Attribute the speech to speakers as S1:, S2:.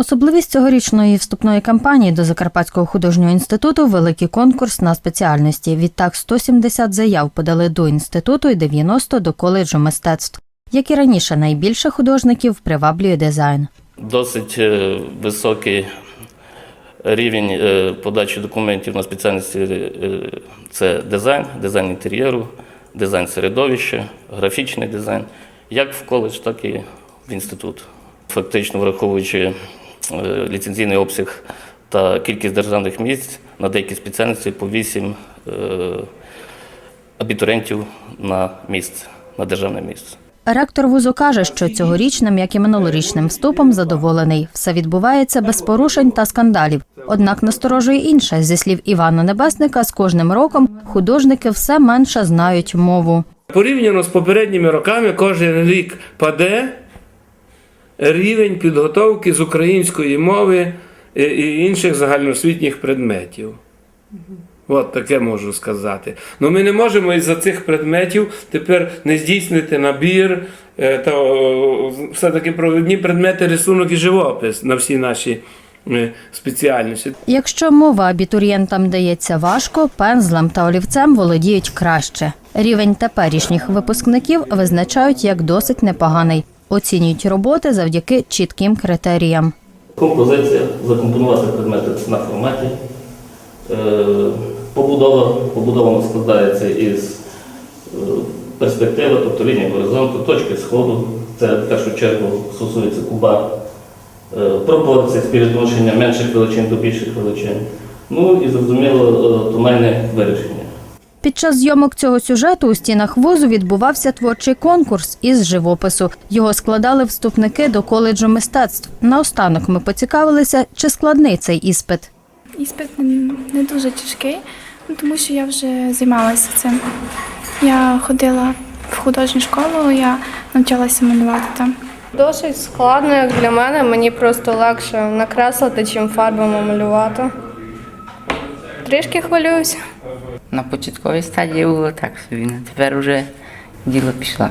S1: Особливість цьогорічної вступної кампанії до Закарпатського художнього інституту великий конкурс на спеціальності. Відтак 170 заяв подали до інституту і 90 до коледжу мистецтв. Як і раніше, найбільше художників приваблює дизайн.
S2: Досить е, високий рівень е, подачі документів на спеціальності е, це дизайн, дизайн інтер'єру, дизайн середовища, графічний дизайн, як в коледж, так і в інститут. Фактично, враховуючи ліцензійний обсяг та кількість державних місць на деякі спеціальності по 8 абітурієнтів на місце, на державне місце.
S1: Ректор вузу каже, що цьогорічним, як і минулорічним вступом, задоволений. Все відбувається без порушень та скандалів. Однак насторожує інше. Зі слів Івана Небесника, з кожним роком художники все менше знають мову.
S3: Порівняно з попередніми роками, кожен рік паде рівень підготовки з української мови і- і інших загальноосвітніх предметів. От таке можу сказати. Ну ми не можемо із-за цих предметів тепер не здійснити набір, е, та все-таки провідні предмети рисунок і живопис на всі наші е, спеціальності.
S1: Якщо мова абітурієнтам дається важко, пензлем та олівцем володіють краще. Рівень теперішніх випускників визначають як досить непоганий. Оцінюють роботи завдяки чітким критеріям.
S2: Композиція, закомпонувати предмети на форматі. Е, Побудова, побудова складається із е, перспективи, тобто лінії горизонту, точки сходу. Це в першу чергу стосується куба, е, пропорції, співвідношення менших величин до більших величин. Ну і зрозуміло, е, тональне вирішення.
S1: Під час зйомок цього сюжету у стінах вузу відбувався творчий конкурс із живопису. Його складали вступники до коледжу мистецтв. Наостанок ми поцікавилися, чи складний цей іспит.
S4: Іспит не дуже тяжкий, ну, тому що я вже займалася цим. Я ходила в художню школу, я навчалася малювати там.
S5: Досить складно, як для мене. Мені просто легше накреслити, чим фарбами малювати. Трішки хвилююся.
S6: На початковій стадії було так собі, а тепер вже діло пішло.